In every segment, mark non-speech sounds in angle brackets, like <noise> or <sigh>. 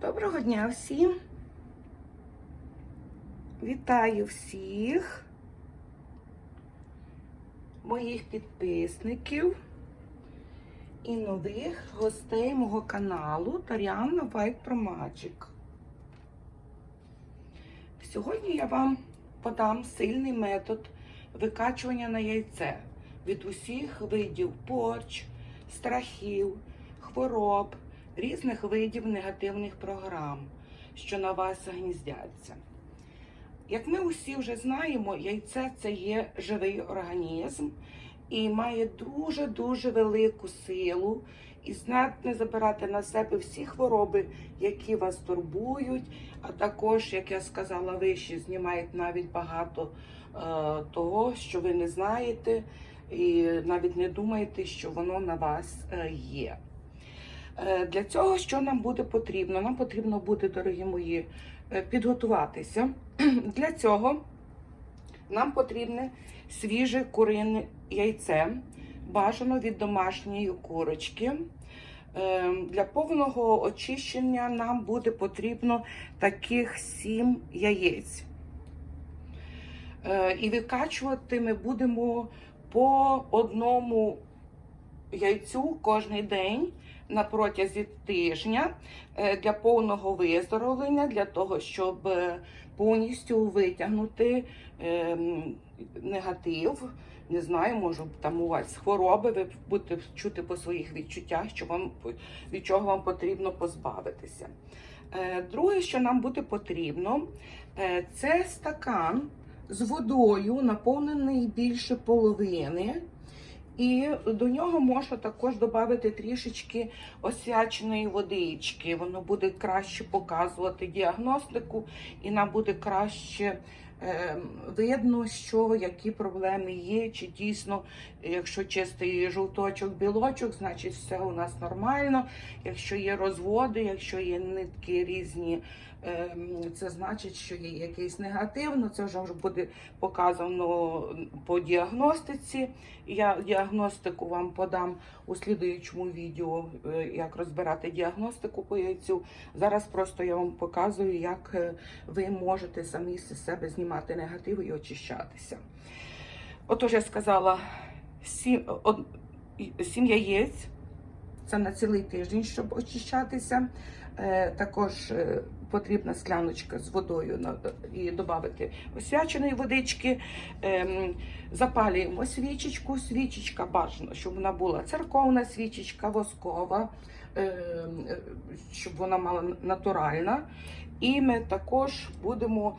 Доброго дня всім. Вітаю всіх моїх підписників і нових гостей мого каналу Таріанна White Pro Magic. Сьогодні я вам подам сильний метод викачування на яйце від усіх видів порч, страхів, хвороб, різних видів негативних програм, що на вас гніздяться. Як ми усі вже знаємо, яйце це є живий організм і має дуже-дуже велику силу і здатне забирати на себе всі хвороби, які вас турбують, а також, як я сказала вище, знімають навіть багато е, того, що ви не знаєте, і навіть не думаєте, що воно на вас е, є. Е, Для цього що нам буде потрібно? Нам потрібно буде, дорогі мої, е, підготуватися. <clears throat> Для цього нам потрібне свіже курине яйце, бажано від домашньої курочки. Е, Для повного очищення нам буде потрібно таких 7 яєць. І викачувати ми будемо по одному яйцю кожен день на протязі тижня е, для повного виздоровлення, для того, щоб е, повністю витягнути ем, негатив. Не знаю, може там у вас хвороби, ви будете чути по своїх відчуттях, що вам від чого вам потрібно позбавитися. Е, Друге, що нам буде потрібно, це стакан з водою, наповнений більше половини. І до нього можна також додати трішечки освяченої водички. Воно буде краще показувати діагностику, і нам буде краще е, видно, що які проблеми є. Чи дійсно, якщо чистий жовточок, білочок, значить все у нас нормально. Якщо є розводи, якщо є нитки різні. Е, Це значить, що є якийсь негатив, ну це вже буде показано по діагностиці. Я діагностику вам подам у слідуючому відео, е, як розбирати діагностику по яйцю. Зараз просто я вам показую, як е, ви можете самі з себе знімати негатив і очищатися. Отож, я сказала, сім яєць. Це на цілий тиждень, щоб очищатися. Е, також е, потрібна скляночка з водою і додати освяченої водички. Ем, запалюємо свічечку. Свічечка бажано, щоб вона була церковна свічечка, воскова, ем, щоб вона мала натуральна. І ми також будемо.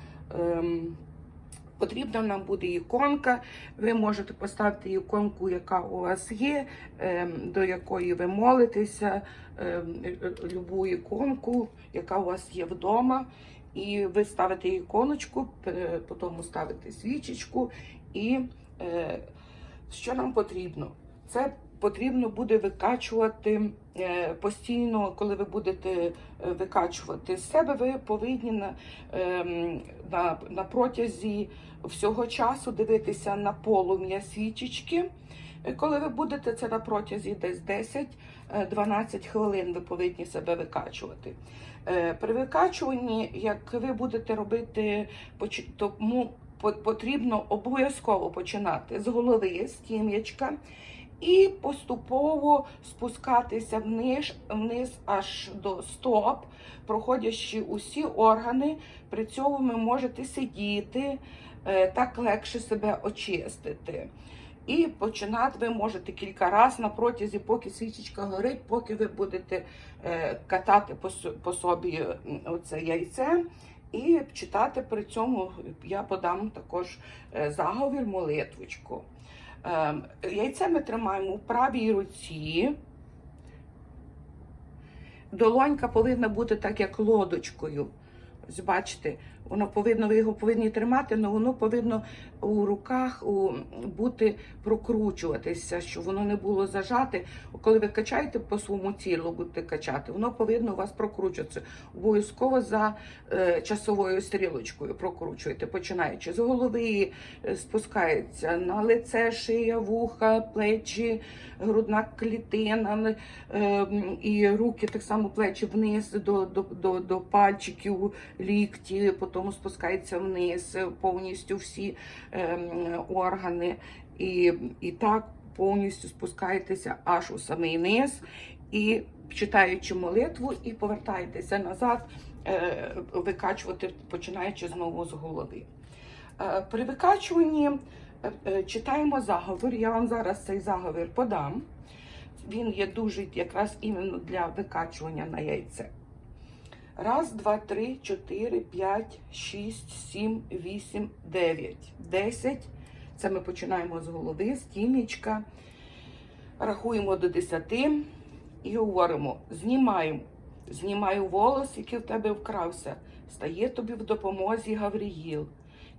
Потрібна нам буде іконка. Ви можете поставити іконку, яка у вас є, ем, до якої ви молитеся, ем, е, е, любу іконку, яка у вас є вдома. І ви ставите іконочку, потім ставите свічечку. І е, що нам потрібно? Це потрібно буде викачувати е, постійно, коли ви будете е, викачувати з себе, ви повинні на, ем, на, на протязі всього часу дивитися на полум'я свічечки. Е, Коли ви будете це на протязі десь 10-12 хвилин, ви повинні себе викачувати. Е, При викачуванні, як ви будете робити, тому потрібно обов'язково починати з голови, з тім'ячка, і поступово спускатися вниз, вниз аж до стоп, проходячи усі органи. При цьому ви можете сидіти, е, так легше себе очистити. І починати ви можете кілька разів на протязі, поки свічечка горить, поки ви будете е, катати по, собі м, оце яйце. І читати при цьому я подам також е, заговір, молитвочку. Е, Яйце ми тримаємо в правій руці. Долонька повинна бути так, як лодочкою. Ось бачите, Воно повинно, ви його повинні тримати, але воно повинно у руках бути прокручуватися, щоб воно не було зажате. Коли ви качаєте по своєму тілу, будете качати, воно повинно у вас прокручуватися. Обов'язково за е, часовою стрілочкою прокручуєте, починаючи з голови, е, спускається на лице, шия, вуха, плечі, грудна клітина е, і руки так само плечі вниз до, до, до, до пальчиків, лікті, потім спускається вниз повністю всі е, органи. І, і так повністю спускаєтеся аж у самий низ і читаючи молитву, і повертаєтеся назад, е, викачувати, починаючи знову з голови. Е, При викачуванні е, читаємо заговір. Я вам зараз цей заговір подам. Він є дуже якраз іменно для викачування на яйце. Раз, два, три, чотири, п'ять, шість, сім, вісім, дев'ять, десять. Це ми починаємо з голови, з тімічка. Рахуємо до десяти і говоримо: знімаю, знімаю волос, який в тебе вкрався. Стає тобі в допомозі Гавріїл.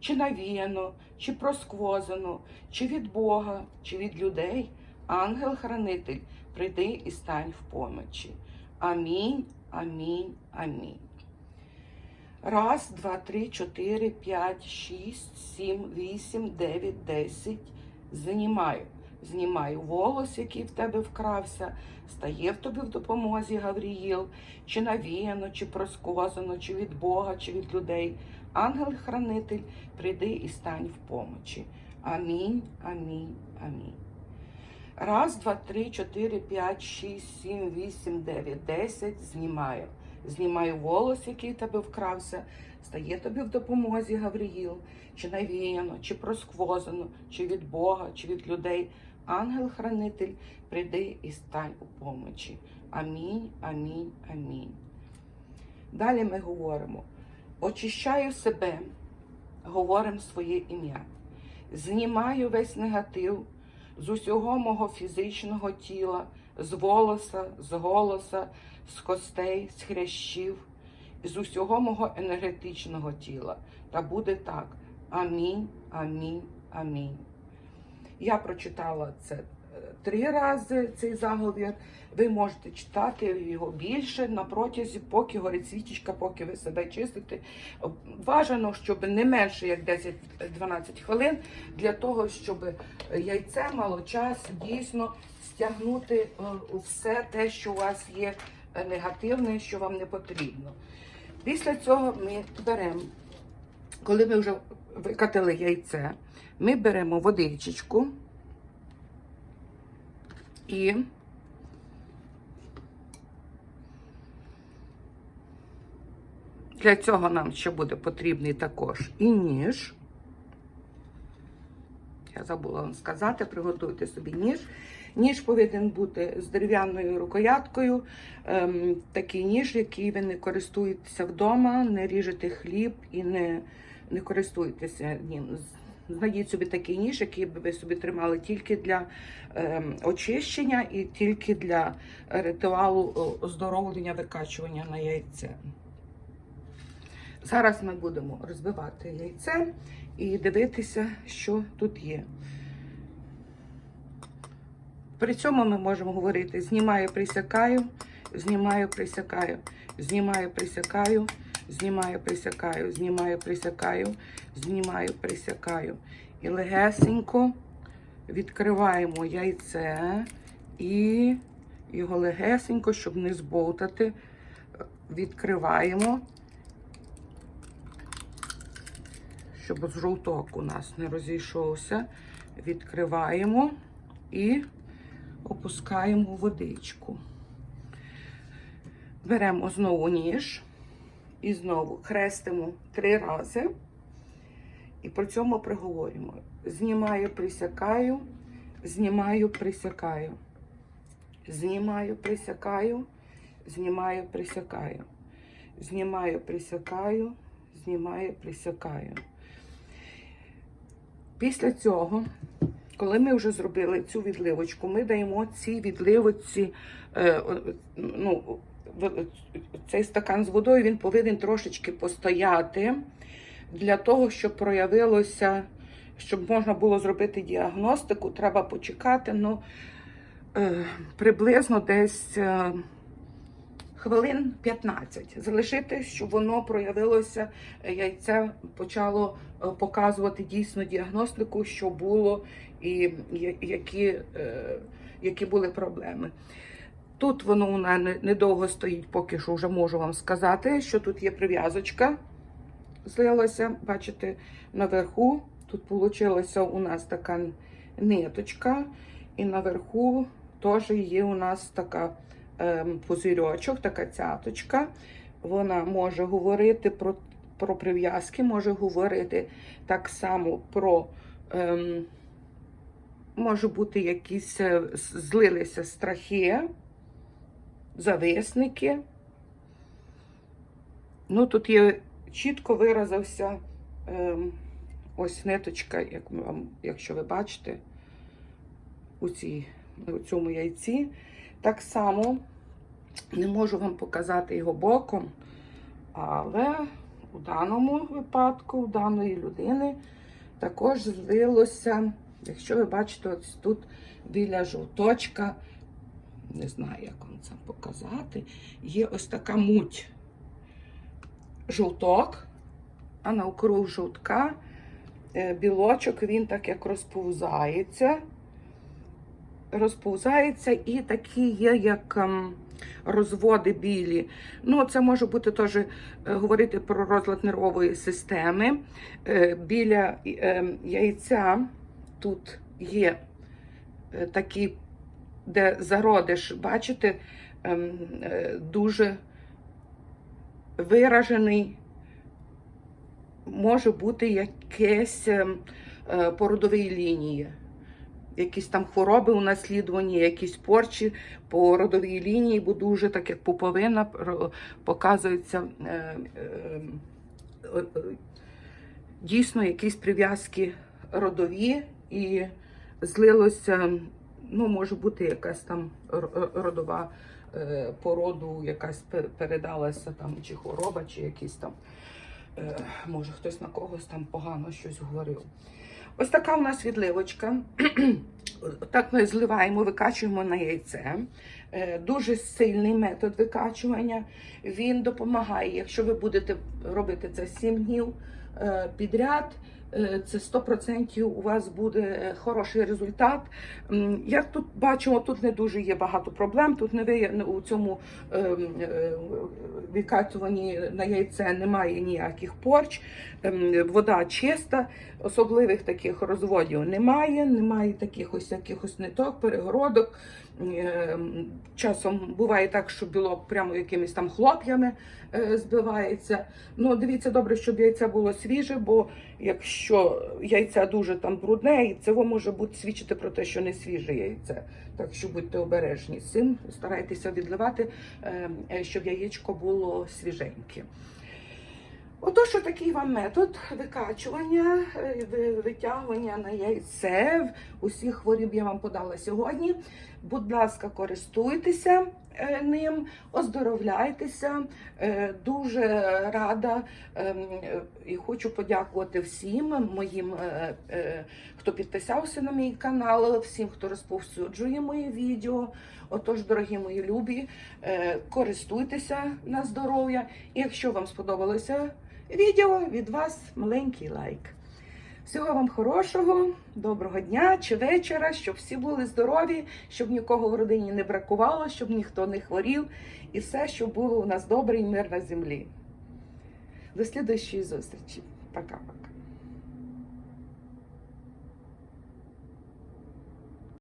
Чи навіяно, чи просквозано, чи від Бога, чи від людей. Ангел-хранитель, прийди і стань в помочі. Амінь, амінь, амінь. Раз, два, три, чотири, п'ять, шість, сім, вісім, дев'ять, десять. Знімаю. Знімаю волос, який в тебе вкрався, стає в тобі в допомозі Гавріїл, чи навіяно, чи проскозано, чи від Бога, чи від людей. Ангел-хранитель, прийди і стань в помочі. Амінь, амінь, амінь. Раз, два, три, чотири, п'ять, шість, сім, вісім, дев'ять, десять. Знімаю. Знімаю волос, який тебе вкрався, стає тобі в допомозі Гавріїл, чи навіяно, чи просквозано, чи від Бога, чи від людей. Ангел-хранитель, прийди і стань у помочі. Амінь, амінь, амінь. Далі ми говоримо: очищаю себе, говоримо своє ім'я. Знімаю весь негатив з усього мого фізичного тіла, з волоса, з голоса, з костей, з хрящів, з усього мого енергетичного тіла. Та буде так. Амінь, амінь, амінь. Я прочитала це три рази, цей заговір. Ви можете читати його більше на протязі, поки горить свічечка, поки ви себе чистите. Бажано, щоб не менше як 10-12 хвилин, для того, щоб яйце мало час дійсно стягнути е, все те, що у вас є негативне, що вам не потрібно. Після цього ми беремо, коли ми вже викатали яйце, ми беремо водичечку і для цього нам ще буде потрібний також і ніж. Я забула вам сказати, приготуйте собі ніж. Ніж повинен бути з дерев'яною рукояткою. Ем, такий ніж, який ви не користуєтеся вдома, не ріжете хліб і не, не користуєтеся ним. Знайдіть собі такий ніж, який би ви собі тримали тільки для ем, очищення і тільки для ритуалу оздоровлення, викачування на яйце. Зараз ми будемо розбивати яйце і дивитися, що тут є. При цьому ми можемо говорити: знімаю, присякаю, знімаю, присякаю, знімаю, присякаю, знімаю, присякаю, знімаю, присякаю, знімаю, присякаю. І легесенько відкриваємо яйце і його легесенько, щоб не збовтати, відкриваємо, щоб жовток у нас не розійшовся. Відкриваємо і опускаємо водичку. Беремо знову ніж і знову хрестимо три рази. І при цьому приговорюємо. Знімаю, присякаю, знімаю, присякаю. Знімаю, присякаю, знімаю, присякаю. Знімаю, присякаю, знімаю, присякаю. Після цього коли ми вже зробили цю відливочку, ми даємо цій відливочці е, ну, цей стакан з водою він повинен трошечки постояти для того, щоб проявилося, щоб можна було зробити діагностику, треба почекати. Ну, е, приблизно десь е, хвилин 15. Залишити, щоб воно проявилося, яйце почало е, показувати дійсно діагностику, що було і які, які були проблеми. Тут воно у мене недовго стоїть, поки що вже можу вам сказати, що тут є прив'язочка. Злилася, бачите, наверху. Тут вийшла у нас така ниточка, і наверху теж є у нас така ем, пузирьочок, така цяточка. Вона може говорити про, про прив'язки, може говорити так само про. Ем, може бути якісь е, злилися страхи, зависники. Ну, тут є чітко виразився ем, ось ниточка, як якщо ви бачите, у, цій, у цьому яйці. Так само не можу вам показати його боком, але у даному випадку, у даної людини, також злилося, якщо ви бачите, ось тут біля жовточка, не знаю, як вам це показати, є ось така муть. Жовток, а навкруг жовтка е, білочок, він так як розповзається. Розповзається і такі є, як ем, розводи білі. Ну, це може бути теж е, говорити про розлад нервової системи. Е, Біля е, яйця тут є такі, де зародиш, бачите, ем, е, дуже виражений може бути якесь ем, е, породові лінії. Якісь там хвороби унаслідувані, якісь порчі по родовій лінії, бо дуже так як пуповина показується е, е, е, е, дійсно якісь прив'язки родові і злилося, ну, може бути якась там родова е, породу, якась передалася там, чи хвороба, чи якісь там, е, може хтось на когось там погано щось говорив. Ось така у нас відливочка. <clears throat> Так ми зливаємо, викачуємо на яйце. Е, Дуже сильний метод викачування. Він допомагає, якщо ви будете робити це 7 днів підряд. Е, Це 100% у вас буде е, хороший результат. Як тут бачимо, тут не дуже є багато проблем. Тут не ви у цьому ем, е, на яйце немає ніяких порч. Ем, Вода чиста, особливих таких розводів немає, немає таких ось якихось ниток, перегородок. Ем, Часом буває так, що білок прямо якимись там хлоп'ями е, збивається. Ну, дивіться добре, щоб яйце було свіже, бо якщо яйце дуже там брудне, і це може бути свідчити про те, що не свіже яйце. Так що будьте обережні з цим, старайтеся відливати, ем, е, щоб яєчко було свіженьке. Отож, такий вам метод викачування, е, витягування на яйце. Усіх хворіб я вам подала сьогодні. Будь ласка, користуйтеся е, ним, оздоровляйтеся. Е, Дуже рада ем, і хочу подякувати всім моїм, хто підписався на мій канал, всім, хто розповсюджує мої відео. Отож, дорогі мої любі, користуйтеся на здоров'я. І якщо вам сподобалося відео, від вас маленький лайк. Всього вам хорошого, доброго дня чи вечора, щоб всі були здорові, щоб нікого в родині не бракувало, щоб ніхто не хворів, і все, щоб було у нас добре і мир на землі. До слідуючої зустрічі. Пока-пока.